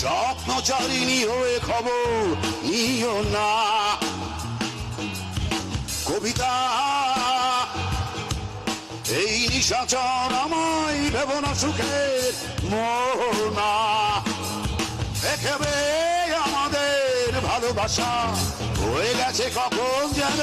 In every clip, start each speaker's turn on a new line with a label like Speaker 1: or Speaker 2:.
Speaker 1: স্বপ্নচারিণী হয়ে খবর নিও না। কবিতা, এই নিশাচর আমায় ভেব না সুখের মোহনা। দেখবে আমাদের ভালোবাসা হয়ে গেছে কখন যেন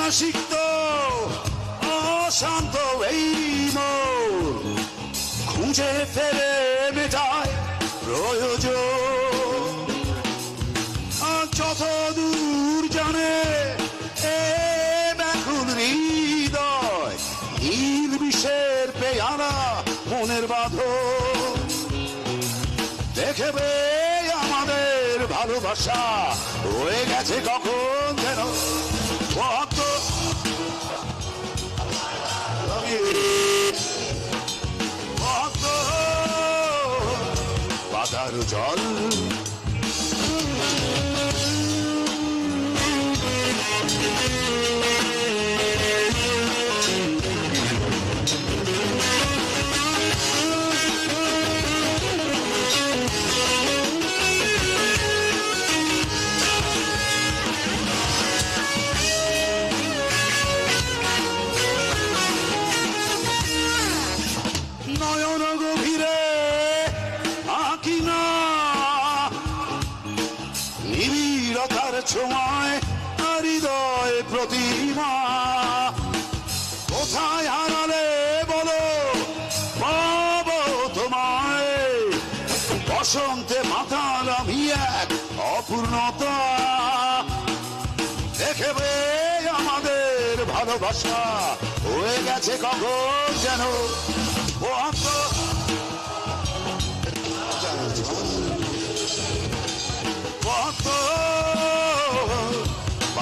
Speaker 1: বেদনা সিক্ত অশান্ত এই মন খুঁজে ফেরে মেটায় প্রয়োজন। যত দূর জানে, এ ব্যাকুল হৃদয় নীল বিষের পেয়ারা মনের বাঁধন। দেখবে আমাদের ভালোবাসা হয়ে গেছে কখন যেন। বাধার জল। ছোঁয়ায় কোথায় বলো? বসন্তে এক অপূর্ণতা। আমাদের ভালোবাসা হয়ে গেছে কখন যেন। কত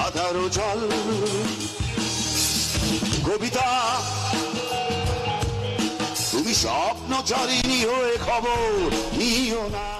Speaker 1: বাধার জল। কবিতা তুমি স্বপ্ন চারিণী হয়ে খবর নিও না।